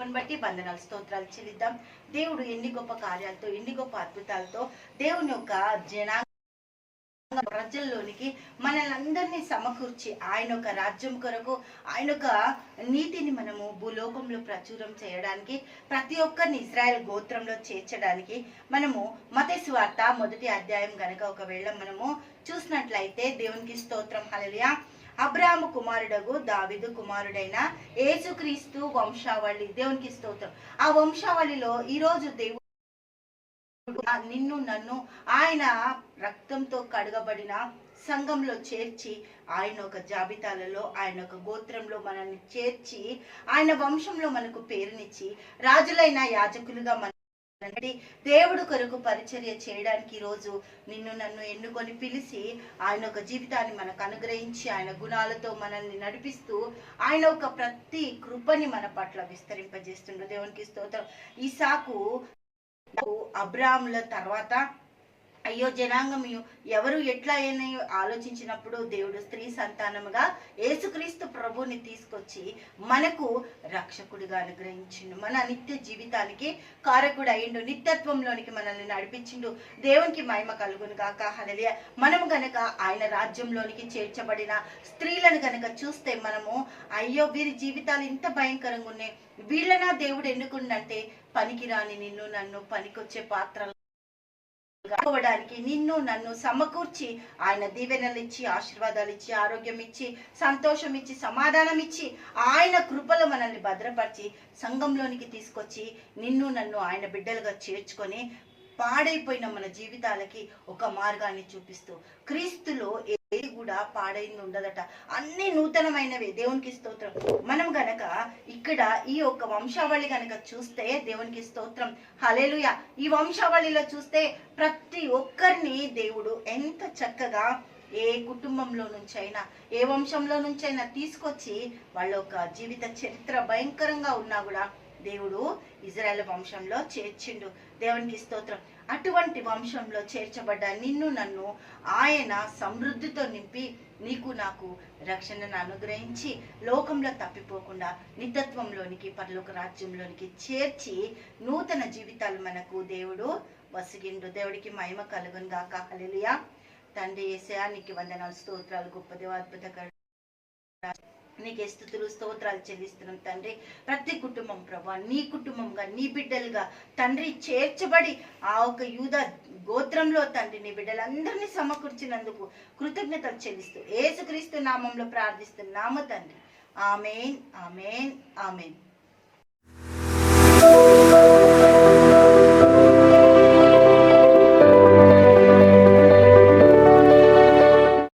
కృపను బట్టి వందనాలు స్తోత్రాలు చెల్లిద్దాం. దేవుడు ఎన్ని గొప్ప కార్యాలతో ఎన్ని గొప్ప అద్భుతాలతో దేవుని యొక్క జనా ప్రజల్లోనికి మనల్ని అందరినీ సమకూర్చి ఆయన యొక్క రాజ్యం కొరకు ఆయన యొక్క నీతిని మనము భూలోకంలో ప్రచురం చేయడానికి ప్రతి ఒక్కరిని ఇస్రాయల్ గోత్రంలో చేర్చడానికి మనము మతస్వార్త మొదటి అధ్యాయం గనక ఒకవేళ మనము చూసినట్లయితే దేవునికి స్తోత్రం. హలలియా అబ్రాహము కుమారుడగు దావిదు కుమారుడైన యేసుక్రీస్తు వంశావళి. దేవునికి స్తోత్రం. ఆ వంశావళిలో ఈరోజు దేవుడు నిన్ను నన్ను ఆయన రక్తంతో కడగబడిన సంఘంలో చేర్చి ఆయన ఒక జాబితాలలో ఆయన ఒక గోత్రంలో మనల్ని చేర్చి ఆయన వంశంలో మనకు పేరునిచ్చి రాజులైన యాజకులుగా మన దేవుడు కొరకు పరిచర్య చేయడానికి ఈరోజు రోజు నిన్ను నన్ను ఎన్నుకొని పిలిచి ఆయన ఒక జీవితాన్ని మనకు అనుగ్రహించి ఆయన గుణాలతో మనల్ని నడిపిస్తూ ఆయన ఒక ప్రతి కృపని మన పట్ల విస్తరింపజేస్తుండ్రు దేవునికి స్తోత్రం. ఈసాకు అబ్రాముల తర్వాత అయ్యో జనాంగం ఎవరు ఎట్లా అయినా ఆలోచించినప్పుడు దేవుడు స్త్రీ సంతానముగా యేసుక్రీస్తు ప్రభుని తీసుకొచ్చి మనకు రక్షకుడిగా అనుగ్రహించిండు. మన నిత్య జీవితానికి కారకుడు అయిండు నిత్యత్వంలోనికి మనల్ని నడిపించిండు. దేవునికి మహిమ కలుగును గాక. హలలియ మనము గనక ఆయన రాజ్యంలోనికి చేర్చబడిన స్త్రీలను గనక చూస్తే మనము అయ్యో వీరి జీవితాలు ఇంత భయంకరంగా ఉన్నాయి. వీళ్ళనా దేవుడు ఎన్నుకుండంటే పనికిరాని నిన్ను నన్ను పనికొచ్చే పాత్రలు కావడానికి నిన్ను నన్ను సమకూర్చి ఆయన దీవెనలు ఇచ్చి ఆశీర్వాదాలు ఇచ్చి ఆరోగ్యం ఇచ్చి సంతోషం ఇచ్చి సమాధానం ఇచ్చి ఆయన కృపలో మనల్ని భద్రపరిచి సంఘంలోనికి తీసుకొచ్చి నిన్ను నన్ను ఆయన బిడ్డలుగా చేర్చుకొని పాడైపోయిన మన జీవితాలకి ఒక మార్గాన్ని చూపిస్తూ క్రీస్తులో కూడా పాడైంది ఉండదట అన్ని నూతనమైనవి. దేవునికి స్తోత్రం. మనం గనక ఇక్కడ ఈ యొక్క వంశావళి గనక చూస్తే దేవునికి స్తోత్రం. హలేలుయ ఈ వంశావళిలో చూస్తే ప్రతి ఒక్కరిని దేవుడు ఎంత చక్కగా ఏ కుటుంబంలో నుంచైనా ఏ వంశంలో నుంచైనా తీసుకొచ్చి వాళ్ళ యొక్క జీవిత చరిత్ర భయంకరంగా ఉన్నా కూడా దేవుడు ఇజ్రాయెల్ వంశంలో చేర్చిండు. దేవునికి స్తోత్రం. అటువంటి వంశంలో చేర్చబడ్డ నిన్ను నన్ను ఆయన సమృద్ధితో నింపి నీకు నాకు రక్షణను అనుగ్రహించి లోకంలో తప్పిపోకుండా నిత్యత్వంలోనికి పరలోక రాజ్యంలోనికి చేర్చి నూతన జీవితాలు మనకు దేవుడు వసిగిండు. దేవుడికి మహిమ కలుగును గాక. హలియా తండ్రి ఏసయా నీకు వందనాలు స్తోత్రాలు. గొప్ప దేవ అద్భుతకర నీకే స్థుతులు స్తోత్రాలు చెల్లిస్తున్నాం తండ్రి. ప్రతి కుటుంబం ప్రభా నీ కుటుంబంగా నీ బిడ్డలుగా తండ్రి చేర్చబడి ఆ ఒక యూద గోత్రంలో తండ్రి నీ బిడ్డలందరినీ సమకూర్చినందుకు కృతజ్ఞతలు చెల్లిస్తూ ఏసుక్రీస్తు నామంలో ప్రార్థిస్తున్నాము తండ్రి. Amen amen amen.